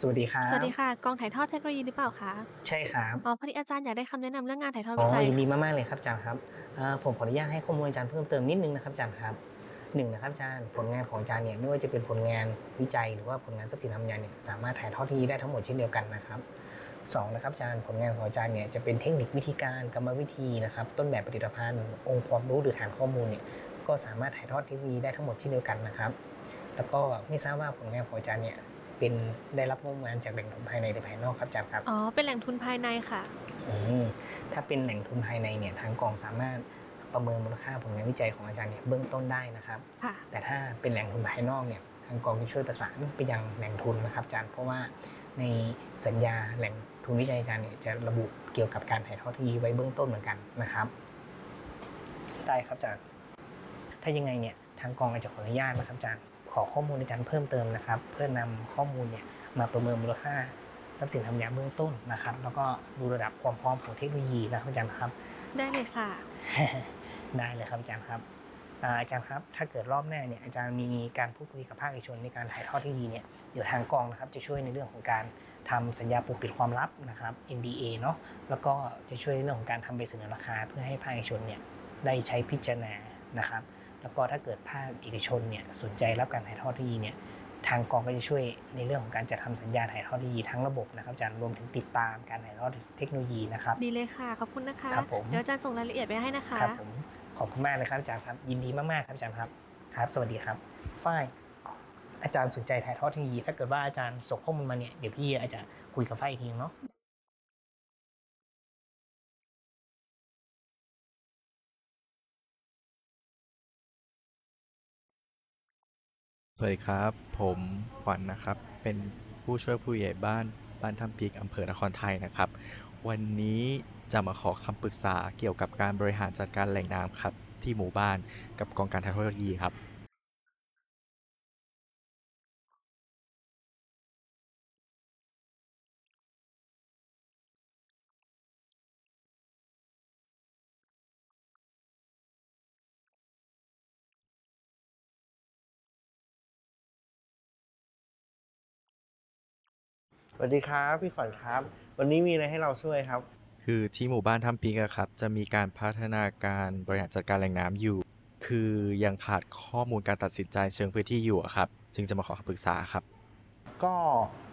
สวัสดีครัสวัสบดีค่ะกองถ่ายทอดเทคโนโลยีหรือเปล่าคะใช่ครับอ๋อพอดีอาจารย์อยากได้คำแนะนำเรื่องงานถ่ายทอดอ๋วิจัอยยินดีค่ะมากๆเลยครับอาจารย์ครับเอ่อผมขออนุญาตให้ข้อมูลอาจารย์เพิ่มเติมนิดนึงนะครับอาจารย์ครับหนึ่งนะครับอาจารย์ผลงานของอาจารย์เนี่ยไม่ว่าจะเป็นผลงานวิจัย หรือว่าผลงานทรัพย์สินทางปัญญาเนี่ยสามารถถ่ายทอดที่นี่ได้ทั้งหมดเช่นเดียวกันนะครับสองนะครับอาจารย์ผลงานของอาจารย์เนี่ยจะเป็นเทคนิควิธีการกรรมวิธีนะครับต้นแบบผลิตภัณฑ์ องค์ความรู้หรือฐานข้อมูลเนี่ยก็สามารถถ่ายทอดที่นี่ได้ทั้งหมดเช่นเดียวกันนะครับ แล้วก็ไม่ทราบว่าผลงานของอาจารย์เนี่ย เป็นได้รับงบประมาณจากแหล่งทุนภายในหรือภายนอกครับอาจารย์ครับ อ๋อ เป็นแหล่งทุนภายในค่ะ อืมถ้าเป็นแหล่งทุนภายในเนี่ยทางกองสามารถประเมินมูลค่าผลงานวิจัยของอาจารย์เนี่ยเบื้องต้นได้นะครับ ค่ะ แต่ถ้าเป็นแหล่งทุนภายนอกเนี่ยทางกองจะช่วยประสานไปยังแหล่งทุนนะครับอาจารย์เพราะว่าในสัญญาแหล่งทุนวิจัยอาจารย์เนี่ยจะระบุเกี่ยวกับการถ่ายทอดเทคโนโลยีไว้เบื้องต้นเหมือนกันนะครับ ได้ครับอาจารย์ถ้ายังไงเนี่ยทางกองอาจจะขออนุญาตนะครับอาจารย์ ขอข้อมูลอาจารย์เพิ่มเติมนะครับ เพื่อนำข้อมูลเนี่ยมาประเมินมูลค่าทรัพย์สินทางปัญญาเบื้องต้นนะครับ แล้วก็ดูระดับความพร้อมของเทคโนโลยีนะครับอาจารย์ครับ ได้เลยค่ะ ได้เลยครับอาจารย์ครับอ่าอาจารย์ครับ ถ้าเกิดรอบหน้าเนี่ยอาจารย์มีการพูดคุยกับภาคเอกชนในการถ่ายทอดเทคโนโลยีเนี่ยเดี๋ยวทางกองนะครับจะช่วยในเรื่องของการทำสัญญาปกปิดความลับนะครับ NDA เนาะแล้วก็จะช่วยในเรื่องของการทำใบเสนอราคา เพื่อให้ภาคเอกชนเนี่ยได้ใช้พิจารณานะครับ แล้วก็ถ้าเกิดภาคเอกชนเนี่ยสนใจรับการถ่ายทอดเทคโนโลยีเนี่ยทางกองก็จะช่วยในเรื่องของการจัดทำสัญญาถ่ายทอดเทคโนโลยีทั้งระบบนะครับอาจารย์รวมถึงติดตามการถ่ายทอดเทคโนโลยีนะครับดีเลยค่ะขอบคุณนะคะครับผมเดี๋ยวอาจารย์ส่งรายละเอียดไปให้นะคะครับผมขอบคุณมากเลยครับอาจารย์ครับยินดีมากๆครับอาจารย์ครับครับ สวัสดีครับฝ้ายอาจารย์สนใจถ่ายทอดเทคโนโลยีถ้าเกิดว่าอาจารย์ส่งข้อมูลมาเนี่ยเดี๋ยวพี่อาจจะคุยกับฝ้ายอีกทีนึงเนาะ วัสดีครับ ผมขวัญนะครับ เป็นผู้ช่วยผู้ใหญ่บ้านบ้านถ้ำพีกอำเภอนครไทยนะครับ วันนี้จะมาขอคำปรึกษาเกี่ยวกับการบริหารจัดการแหล่งน้ำครับ ที่หมู่บ้านกับกองการเทคโนโลยีครับ สวัสดีครับ พี่ขวัญครับ วันนี้มีอะไรให้เราช่วยครับ คือที่หมู่บ้านถ้ำพริกอะครับ จะมีการพัฒนาการบริหารจัดการแหล่งน้ำอยู่ คือยังขาดข้อมูลการตัดสินใจเชิงพื้นที่อยู่อะครับ จึงจะมาขอคำปรึกษาครับ ก็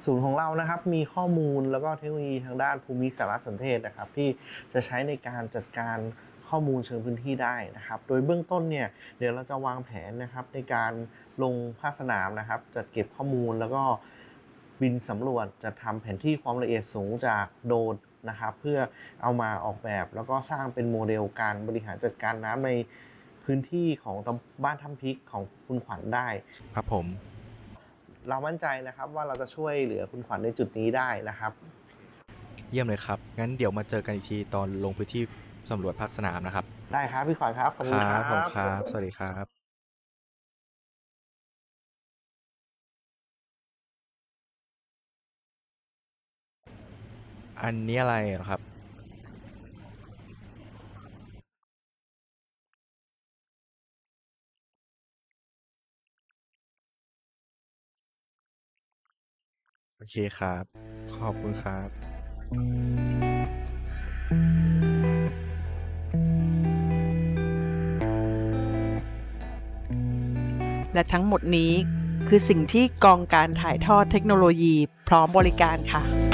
ศูนย์ของเรานะครับมีข้อมูลแล้วก็เทคโนโลยีทางด้านภูมิสารสนเทศนะครับ ที่จะใช้ในการจัดการข้อมูลเชิงพื้นที่ได้นะครับ โดยเบื้องต้นเนี่ยเดี๋ยวเราจะวางแผนนะครับในการลงภาคสนามนะครับจัดเก็บข้อมูลแล้วก็ บินสำรวจจะทำแผนที่ความละเอียดสูงจากโดรนนะครับเพื่อเอามาออกแบบแล้วก็สร้างเป็นโมเดลการบริหารจัดการน้ำในพื้นที่ของตำบ้านถ้ำพริกของคุณขวัญได้ครับผม เรามั่นใจนะครับว่าเราจะช่วยเหลือคุณขวัญในจุดนี้ได้นะครับ เยี่ยมเลยครับ งั้นเดี๋ยวมาเจอกันอีกทีตอนลงพื้นที่สำรวจภาคสนามนะครับ ได้ครับพี่ขวัญครับขอบคุณครับผมครับ สวัสดีครับ อันนี้อะไรเหรอครับ โอเคครับ ขอบคุณครับและทั้งหมดนี้คือสิ่งที่กองการถ่ายทอดเทคโนโลยีพร้อมบริการค่ะ